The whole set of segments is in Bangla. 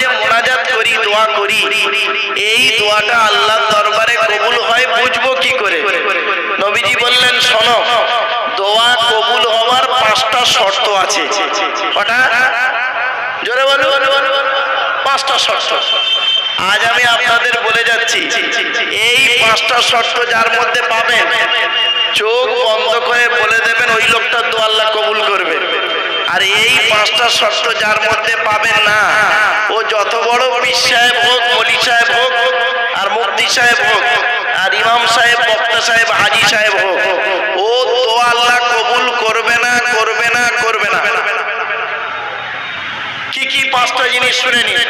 যে মোনাজাত করি, দোয়া করি, এই দোয়াটা আল্লাহর দরবারে কবুল হয়, বুঝব কি করে? নবীজি বললেন, শোনো, দোয়া কবুল হওয়ার পাঁচটা শর্ত আছে। কটা জোরে বলো পাঁচটা শর্ত। আজ আমি আপনাদের বলে যাচ্ছি, এই পাঁচটা শর্ত যার মধ্যে পাবেন, চোখ বন্ধ করে বলে দেবেন, ওই লোকটা দোয়া আল্লাহ কবুল করবে। আর এই পাঁচটা শর্ত যার মধ্যে পাবেন না ও যত বড় পীর সাহেব হোক মলি সাহেব হোক, আর মুক্তি সাহেব হোক, আর ইমাম সাহেব, বক্তা সাহেব, হাজি সাহেব হোক, ও দোয়া আল্লাহ কবুল করবে না করবে না করবে না। কি কি পাঁচটা জিনিস শুনে নিন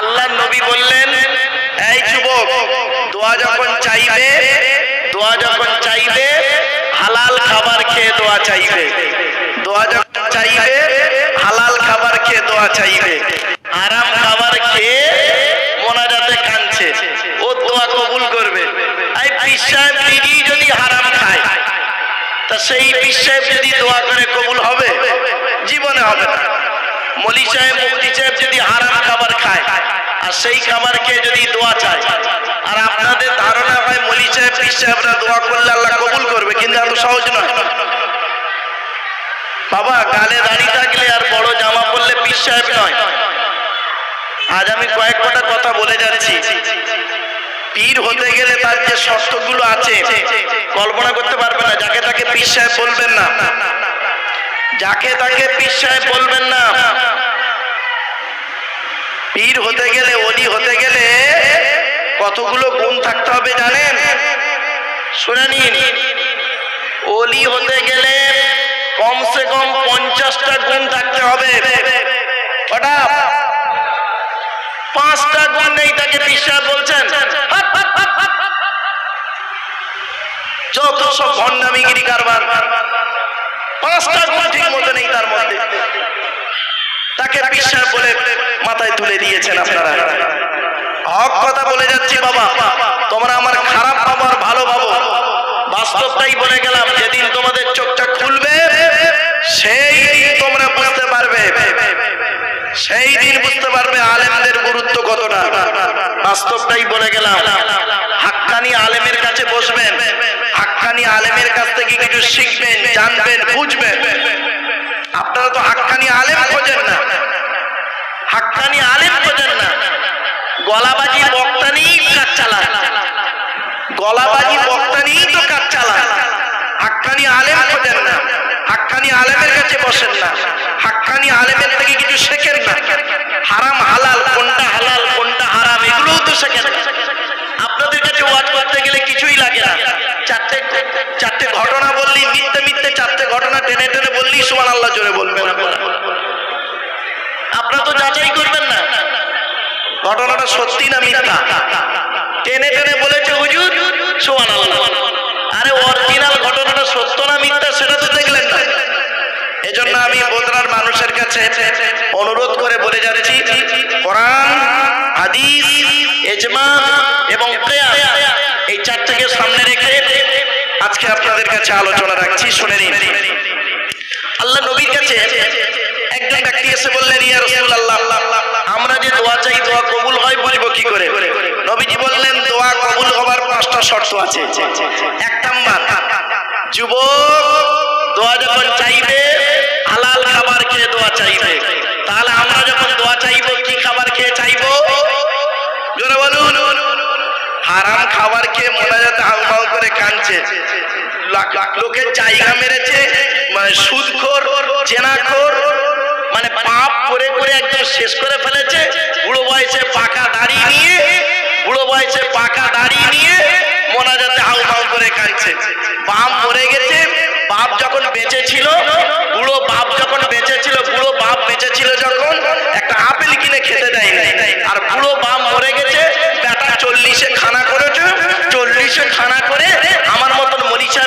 আল্লাহ নবী বললেন, এই যুবক, দোয়া যখন চাইবে, দোয়া যখন চাইবে, হালাল খাবার খেয়ে দোয়া চাইবে। দোয়া যখন চাইবে, হালাল খাবার খেয়ে দোয়া চাইবে আরাম খাবার খেয়ে মোনাজাতে কাঁদছে ও দোয়া কবুল করবে এই পীর সাহেব নিজেই যদি হারাম খায় তা সেই সাহেব যদি দোয়া করে কবুল হবে, জীবনে হবে না। মলি সাহেব, মুফতি সাহেব যদি হারাম খাবার খায়, আর সেই খাবারকে যদি দোয়া চায়, আর আপনাদের ধারণা হয় মলি সাহেব সাহেবরা দোয়া করলে আল্লাহ কবুল করবে, কিন্তু এত সহজ নয়। বাবা, গালে দাড়ি থাকলে আর বড় জামা পরলে পীর সাহেব নয়। আজ আমি কয়েক কটা কথা বলে যাচ্ছি। পীর হতে গেলে তার যে শর্তগুলো আছে, কল্পনা করতে পারবে না। যাকে তাকে পীর বলবেন না। যাকে তাকে পীর বলবেন না। পীর হতে গেলে অলি হতে গেলে কতগুলো গুণ থাকতে হবে জানেন? শুনে নিন। অলি হতে গেলে কমসে কম পঞ্চাশটা গুণ থাকতে হবে। কটা পাঁচটা গুণ নেই, তাকে সাহেব বলছেন। যত সব ভণ্ডামিগিরি কারবার, পাঁচটা গুণ ঠিক মতো নেই তার মধ্যে। তাকে বিশ্বাস বলে মাথায় তুলে দিয়েছেন আপনারা। হক কথা বলে যাচ্ছি বাবা, তোমরা আমার খারাপ ভাবো আর ভালো ভাবো। বাস্তবটাই বলে গেলাম, যেদিন তোমাদের চোখটা খুলবে, সেই তোমরা বুঝতে পারবে। সেই দিন বুঝতে পারবে আলেমদের বাস্তবটাই বলে গেলাম। হাক্কানি আলেমের কাছে বসবেন। হাক্কানি আলেমের কাছ থেকে কিছু শিখবেন, জানবেন, বুঝবেন। আপনারা তো হাক্কানি আলেম খোঁজেন না। হাক্কানি আলেম খোঁজেন না। গলাবাজি বক্তা নিয়েই কাজ চালান। গলাবাজি বক্তা নিয়েই তো কাজ চালান। হাক্কানি আলেম খোঁজেন না। হাক্কানি আলেমের কাছে বসেন না। হাক্কানি আলেমের থেকে কিছু শেখেন না। হারাম, হালাল, কোনটা হালাল, কোনটা হারাম, এগুলোও তো শেখেন আপনাদের কাছে ওয়াজ করতে গেলে কিছুই লাগে না। চারটে চারটে ঘটনা বললি মিথ্যে মিথ্যে চারটে ঘটনা টেনে টেনে বললি সুমান আল্লাহ জোরে বলবেন আপনারা। আপনারা তো যাচাই করবেন না। ঘটনাটা সত্যি না মিথ্যা? টেনে টেনে বলেছে হুজুর সুমান আল্লাহ আরে অরিজিনাল ঘটনাটা এই চারটাকে সামনে রেখে আজকে আপনাদের কাছে আলোচনা রাখছি, শুনে নিন। আল্লাহ নবীর কাছে একজন ব্যক্তি এসে বললেন আমরা যে দোয়া চাই, দোয়া কবুল হয়, বলব কি করে? নবীজি বললেন, দোয়া কবুল হবার পাঁচটা শর্ত আছে। এক নাম্বার, যুবক দোয়া যখন চাইবে, হালাল খাবার খেয়ে দোয়া চাইবে। তাহলে আমরা যখন দোয়া চাইব, কি খাবার খেয়ে চাইব? বলুন, হারাম খাবার খেয়ে মনে যাতে হাউমাউ করে কাঁদছে। লোকের জায়গা মেরেছে মানে সুদখোর চেনাখোর মানে পাপ করে করে একদম শেষ করে ফেলেছে। বুড়ো বয়সে পাকা দাড়ি নিয়ে, বুড়ো বয়সে পাকা দাড়ি নিয়ে মোনা যাতে হাউ হাউ করে কাঁদছে। বাপ মরে গেছে, বাপ যখন বেঁচে ছিল বুড়ো বাপ যখন বেঁচে ছিল বুড়ো বাপ বেঁচে ছিল যখন একটা আপেল কিনে খেতে দেয় নাই আর বুড়ো বাপ মরে গেছে বেটা চল্লিশে খানা করেছে চল্লিশে খানা করে আমার মতন মরিষা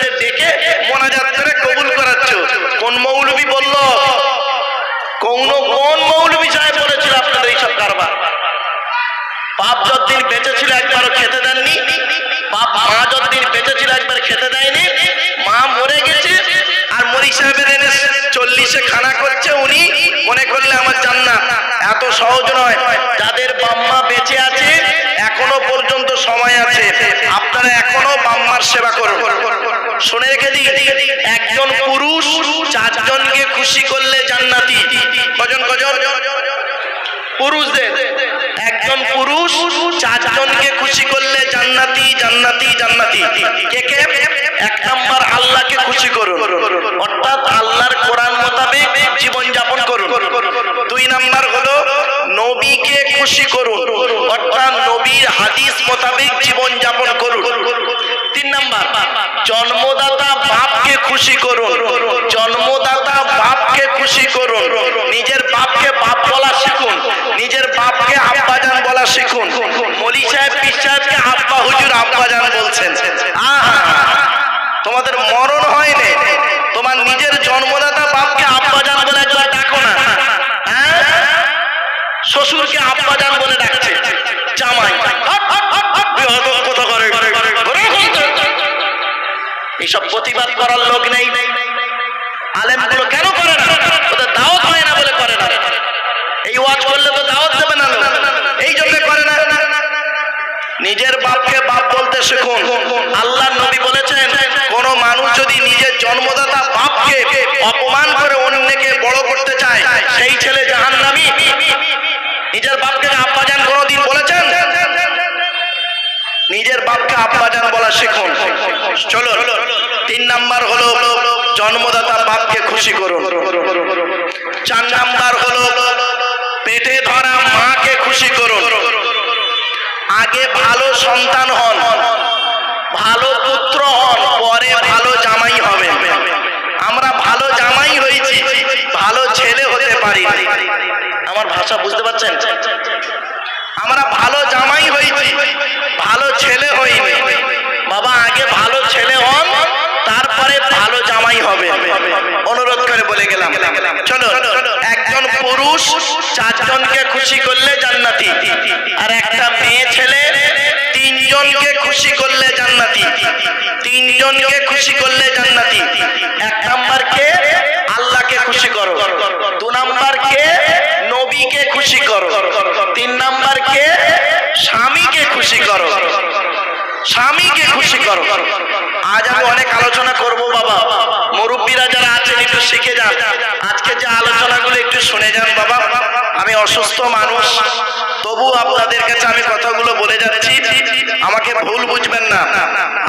বিশ্বাসদের ডেকে মোনাজাত করে কবুল করাচ্ছ। কোন মৌলবি বলল? কোন কোন মৌলবি সাহেব বলেছিল আপনাদের এইসব কারবার? বাপ যতদিন বেঁচে ছিল একবারও খেতে দেননি। কজন কজন? পুরুষদের। একজন পুরুষ চারজনকে খুশি করলে জান্নাতি জান্নাতি জান্নাতি কে কে এক নাম্বার আল্লাহকে খুশি করুন অর্থাৎ আল্লাহর কোরআন মোতাবেক জীবন যাপন করুন দুই নাম্বার হলো নবীকে খুশি করুন অর্থাৎ নবীর হাদিস মোতাবেক জীবন যাপন করুন তিন নাম্বার জন্মদাতা বাপকে খুশি করুন জন্মদাতা বাপকে খুশি করুন নিজের বাপকে বাপ বলা শিখুন নিজের বাপকে আব্বাজান বলা শিখুন মলি সাহেব পীর সাহেবকে আব্বা হুজুর আব্বাজান বলছেন আহা তোমাদের মরণ হয়নি তোমার নিজের জন্মদাতা বাপকে আব্বাজান বলে একবার ডাকো না হ্যাঁ? শ্বশুরকে আব্বাজান বলে ডাকছে জামাই বৃহৎ কথা করে এইসব প্রতিবাদ করার লোক নেই। আলেমগুলো কেন করে না? ওদের দাওয়াত হয় না বলে করে না। এই ওয়াজ করলে তো দাওয়াত দেবে না। এই জন্য করে না। নিজের বাপকে বাপ বলতে শিখুন। আল্লাহ নবী বলেছেন, কোন মানুষ যদি নিজের জন্মদাতা বাপকে অপমান করে অন্যকে বড় করতে চায়, সেই ছেলে জাহান্নামী। নিজের বাপকে আব্বাজান কোনোদিন বলেছেন? নিজের বাপকে আব্বাজান বলা শিখুন। চলো তিন নাম্বার হলো জন্মদাতা বাপকে খুশি করুন। চার নাম্বার হলো পেটে ধরা মাকে খুশি করুন। আগে ভালো সন্তান হন, ভালো পুত্র হন, পরে ভালো জামাই হবে আমরা ভালো জামাই হয়েছি, ভালো ছেলে হতে পারি আমার ভাষা বুঝতে পারছেন? আমরা ভালো জামাই ভালো ছেলে হইনি। বাবা, আগে ভালো ছেলে হন, তারপরে ভালো জামাই হবে। অনুরোধ করে বলে গেলাম। চলো, একজন পুরুষ চারজনকে খুশি করলে জান্নাতি, আর একটা মেয়ে ছেলে তিনজনকে খুশি করলে জান্নাতি, তিনজনকে খুশি করলে জান্নাতি। এক স্বামীকে খুশি করো। আজ আমি অনেক আলোচনা করব বাবা। মুরব্বীরা যারা আছেন, একটু শিখে যান। আজকে যে আলোচনাগুলো একটু শুনে যান বাবা। আমি অসুস্থ মানুষ। তবু আপনাদের কাছে আমি কথাগুলো বলে যাচ্ছি। আমাকে ভুল বুঝবেন না।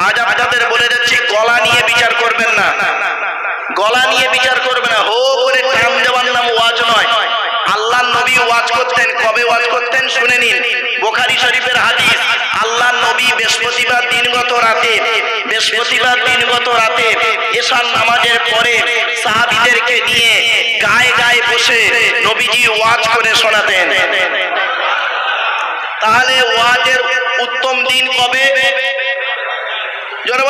আজ আপনাদের বলে যাচ্ছি, গলা নিয়ে বিচার করবেন না। গলা নিয়ে বিচার করবে না। হো করে টান নাম ওয়াজ নয়। নবী ওয়াজ করতেন, কবে ওয়াজ করতেন শুনে নিন। বোখারি শরীফের হাদিস আল্লাহ নবী বৃহস্পতিবার দিনগত রাতে, বৃহস্পতিবার দিনগত রাতে এশার নামাজের পরে সাহাবীদেরকে নিয়ে গায়ে গায়ে বসে নবীজি ওয়াজ করে শোনাতেন। তাহলে ওয়াজের উত্তম দিন কবে? জোরে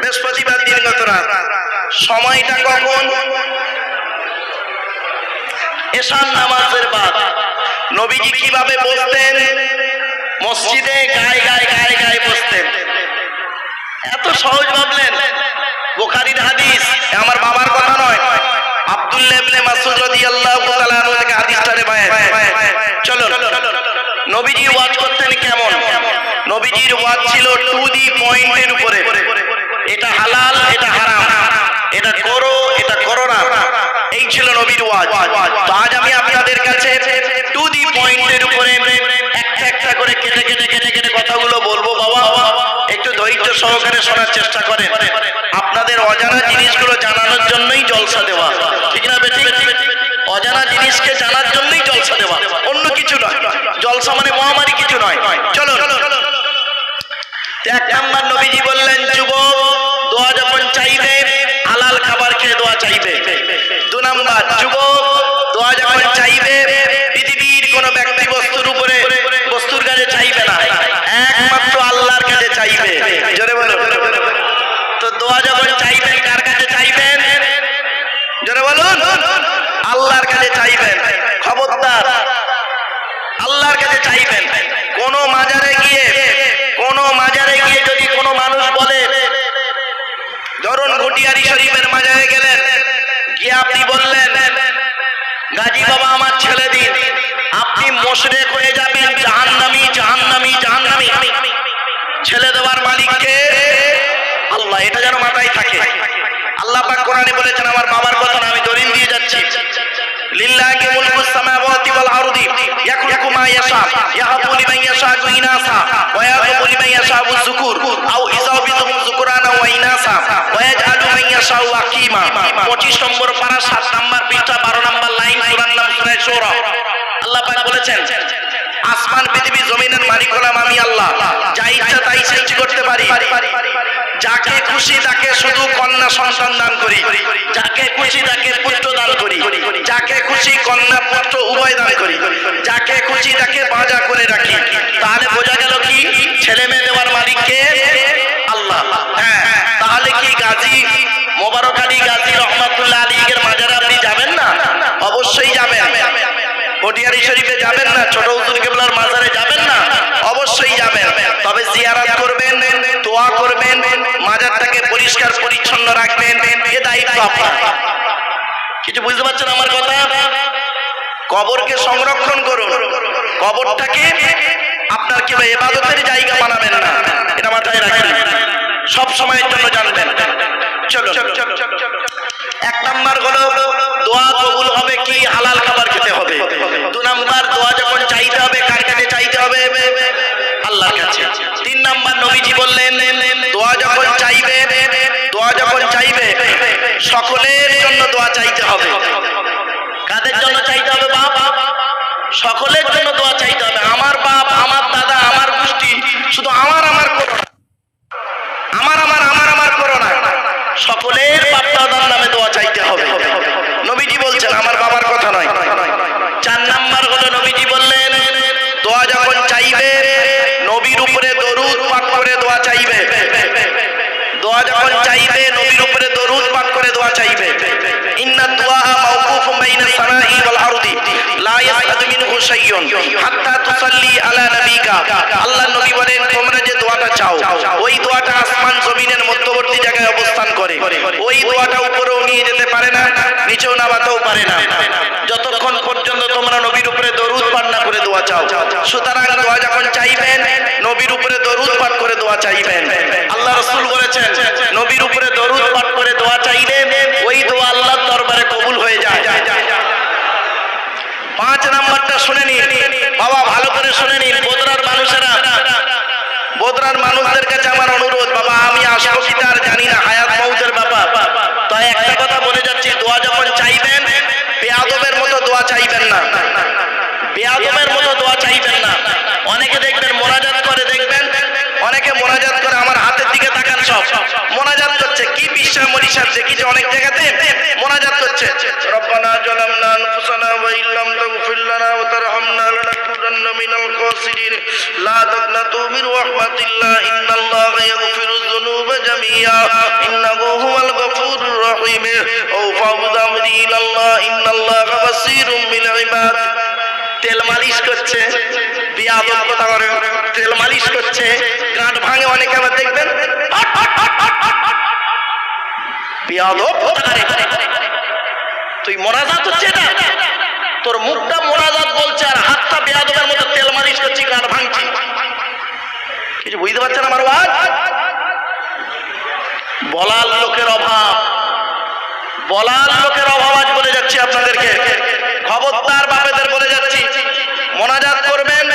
বৃহস্পতিবার দিনগত রাত। সময়টা কখন? এশান নামাজের বাদ। নবীজি কীভাবে বসতেন? মসজিদে গায়ে গায়ে গায়ে গায়ে বসতেন। এত সহজ ভাবলেন। বোখারির হাদিস আমার বাবার কথা নয়। চলো নবীজি ওয়াজ করতেন কেমন? নবীজির ওয়াজ ছিল পয়েন্টের উপরে। এটা হালাল, এটা হারাম। এটা করো এটা করো না। এই ছিল নবীর ওয়াজ। তো আজ আমি আপনাদের কাছে টু দি পয়েন্টের উপরে একটা একটা করে কেটে কেটে কেটে কেটে কথাগুলো বলব, বাবা। একটু ধৈর্য সহকারে শোনার চেষ্টা করেন। আপনাদের অজানা জিনিসগুলো জানানোর জন্যই কোনো ব্যক্তি বস্তুর উপরে, বস্তুর কাছে চাইবে না। একমাত্র আল্লাহর চাইবে। তো দোয়া যখন চাইবেন, কার কাছে চাইবেন? আল্লাহর কাছে চাইবেন। খবরদার। আল্লাহর কাছে চাইবেন। কোন মাজারে গিয়ে, কোন মাজারে গিয়ে যদি কোনো মানুষ বলে, ধরুন ঘুটিয়ারি শরীফের মাজারে গেলেন আপনি বললেন, গাজী বাবা আমার ছেলে দিন, আপনি মোশরেক হয়ে যাবেন, জাহান্নামি জাহান্নামি জাহান্নামি। ছেলে দেওয়ার মালিককে আল্লাহ, এটা যেন মাথায় থাকে। আল্লাহ পাক কোরআনে বলেছেন, আমার বাবার কথা আমি দলিল দিয়ে যাচ্ছি। লিল্লাহি মুলকুস সামাওয়াতি ওয়াল আরদি, ইয়াখলুকু মা ইয়াশা ইয়াহাবু লিমান ইয়াশাউ ইনাসা, ওয়া ইয়াহাবু লিমান ইয়াশাউ যুকুর আও ইযাবিতুহুম যুকুরানা ওয়া ইনাসা, ওয়া ইয়াজআলু মান ইয়াশাউ আকিমা। 25 নম্বর পারা 7 নম্বর পৃষ্ঠা 12 নম্বর লাইন সূরার নাম সূরা। শুরা আল্লাহ পাক বলেছেন আসমান, পৃথিবী, জমিনের মালিক হলাম আমি আল্লাহ। যা ইচ্ছা তাই সৃষ্টি করতে পারি। যাকে খুশি তাকে শুধু কন্যা সন্তান দান করি। যাকে খুশি তাকে পুত্র দান করি। যাকে খুশি কন্যা পুত্র উভয় দান করি। যাকে খুশি তাকে বাজা করে রাখি। তাহলে বোঝা গেল কি? ছেলে মেয়ে দেওয়ার মালিককে আল্লাহ। হ্যাঁ তাহলে কি গাজী মোবারক আলী গাজী রহমাতুল্লাহ আলীর মাজারে আপনি যাবেন না? অবশ্যই যাবেন। পটিয়ারি শরীফে যাবেন না ছোট হুজুর কেবলার মাজারে যাবেন না অবশ্যই যাবেন। তবে জিয়ারাত করবেন দোয়া করবেন মাজারটাকে পরিষ্কার পরিচ্ছন্ন রাখবেন এ দায়িত্ব আপনার। কিছু বুঝতে পারছেন আমার কথা? কবরকে সংরক্ষণ করুন। কবরটাকে আপনার কি বলে, এবাদতের জায়গা বানাবেন না এটা মাথায় রাখবেন। সব সময়ের জন্য জানবেন। চলো এক নাম্বার হলো, দোয়া কবুল হবে কি হালাল খাবার খেতে হবে। দু নাম্বার, দোয়া যখন চাইতে হবে, কার কাছে চাইতে হবে? আল্লাহর কাছে। তিন নাম্বার, নবীজি বললেন, দোয়া যখন চাইবে, দোয়া যখন চাইবে, সকলের জন্য দোয়া চাইতে হবে। কাদের জন্য চাইতে হবে বাপ? সকলের জন্য দোয়া চাইতে হবে। আমার বাপ, আমার দাদা, আমার গোষ্ঠী শুধু আমার আমার করো সকলের বাপ দাদার নামে দোয়া চাইতে হবে নবীজি বলছেন আমার বাবার কথা নয় চার নাম্বার হলো নবীজি বললেন দোয়া যখন চাইবে নবীর উপরে দরুদ পাঠ করে দোয়া চাইবে দোয়া যখন চাইবে নবীর উপরে দরুদ পাঠ করে দোয়া চাইবে ইন্না দুআ মাওকুফুম বাইনা সামাই ওয়াল আরদি লা ইয়াসআদু মিনহু শাইয়ুন হাত্তা তুসাল্লি আলা নবিকা। আল্লাহ নবী বলেন, তোমরা যে দোয়াটা চাও, ওই দোয়াটা আসমান জমিনের মধ্যবর্তী জায়গায় অবস্থান করে। ওই দোয়াটা উপরেও নিয়ে যেতে পারে না, নিচেও নামাতেও পারে না। যতক্ষণ পর্যন্ত তোমরা নবীর উপরে দরুদ পান্না করে দোয়া চাও। সুতরাং দোয়া যখন চাইবেন নবীর উপরে দরুদ পাঠ করে দোয়া চাইবেন আল্লাহ রসুল বলেছেন নবীর উপরে দরুদ পাঠ করে দোয়া চাইলে ওই দোয়া আল্লাহর দরবারে কবুল হয়ে যায় পাঁচ নাম্বারটা শুনে নিন বাবা ভালো করে শুনে নিন, বোদরার মানুষেরা। বোদরার মানুষদের কাছে আমার অনুরোধ, বাবা, আমি আসব কি তার জানি না, হায়াত মৌতের ব্যাপার। তাই একটা কথা বলে যাচ্ছি, দোয়া যখন চাইবেন, বেয়াদবের মতো দোয়া চাইবেন না। বেয়াদবের মতো দোয়া চাইবেন না। অনেকে দেখবেন মোনাজাত করে, দেখবেন? অনেকে মোনাজাত করে, আমার হাতের দিকে তাকান সব। মোনাজাত করছে, কি বিশ্বাস মরিশার দেখিছে অনেক জায়গাতে মোনাজাত করছে। রব্বানা জালামনা আনফুসানা ওয়া ইল্লাম লানাকুনান্না মিনাল খাসিরিন লা তাকনাতু মির রাহমাতিল্লাহ ইন্নাল্লাহা ইয়াগফিরুয যুনুবা জামিয়া ইন্নাহু হুয়াল গফুরুর রহিম ও ফাউদ আমরি ইলাল্লাহ ইন্নাল্লাহা বাসীরুম বিল ইবাদ তেল মালিশ করছে, বিয়াদব কথা করে তেল মালিশ করছে, গাঁট ভাঙে অনেকে আবার দেখবেন। বিয়াদব। কথা করে। তুই মোনাজাত হচ্ছে এটা। তোর মুখটা মোনাজাত বলছে আর হাতটা বেয়াদবের মতো তেল মালিশ করছি, গাঁট ভাঙছি। কিছু বুঝতে পারছেন আমার বলার লোকের অভাব। বলার লোকের অভাব আজ বলে যাচ্ছি আপনাদেরকে। খবরদার বাপেদের বলে যাচ্ছি মোনাজাত করবেন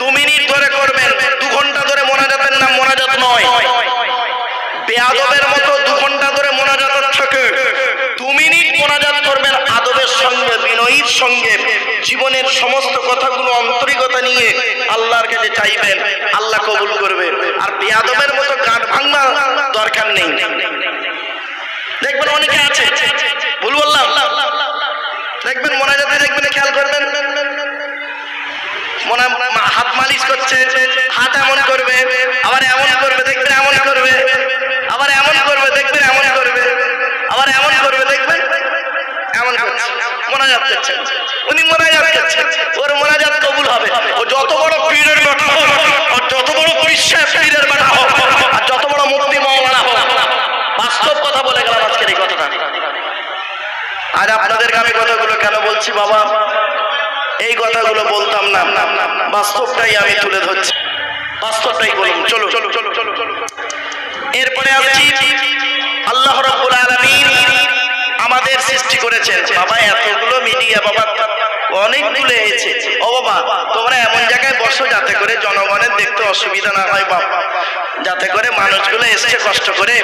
দু মিনিট ধরে করবেন দু ঘণ্টা ধরে মোনাজাতের নাম মোনাজাত নয় বেয়াদবের মতো দু ঘণ্টা ধরে মোনাজাত থাকে দু মিনিট মোনাজাত করবেন আদবের সঙ্গে সঙ্গে জীবনের সমস্ত কথাগুলো অন্তরিকতা নিয়ে আল্লাহর কাছে চাইবেন, আল্লাহ কবুল করবেন আর বেয়াদবের মতো গান ভাঙা দরকার নেই। দেখবেন অনেকে আছে, ভুল বললাম? দেখবেন মনে মোনাজাতে দেখবেন খেয়াল করবেন? মনে হাত মালিশ করছে, হাত এমন করবে, আবার এমন করবে, দেখবেন এমন করবে আবার এমন করবে দেখবেন এমন করবে আবার এমন করবে দেখবেন এমন করছে মোনাজাত করছে উনি মোনাজাত ওর মোনাজাত কবুল হবে। ও যত বড় পীরের বাটা হোক আর যত বড় বিশ্বাস পীরের বাটা হোক আর যত বড় মুক্তি মৌলানা হোক বাস্তব কথা বলে গেলাম আজকের এই কথাটা। আজ আপনাদেরকে আমি কথাগুলো কেন বলছি বাবা? এই কথাগুলো বলতাম না। বাস্তবটাই আমি তুলে ধরছি। বাস্তবটাই বলুন চলো চলো চলো চলো চলো এরপরে আসছি আল্লাহ রব্বুল আলামিন আমাদের সৃষ্টি করেছেন। বাবা, এতগুলো মিডিয়া বাবা, অনেকগুলো এসেছে। ও বাবা, তোমরা এমন জায়গায় বসো যাতে করে জনগণের দেখতে অসুবিধা না হয় বাবা যাতে করে মানুষগুলো এসে কষ্ট করে।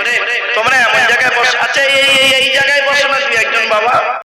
তোমরা এমন জায়গায় বসো। আচ্ছা এই এই এই জায়গায় বসো না তুই একজন বাবা।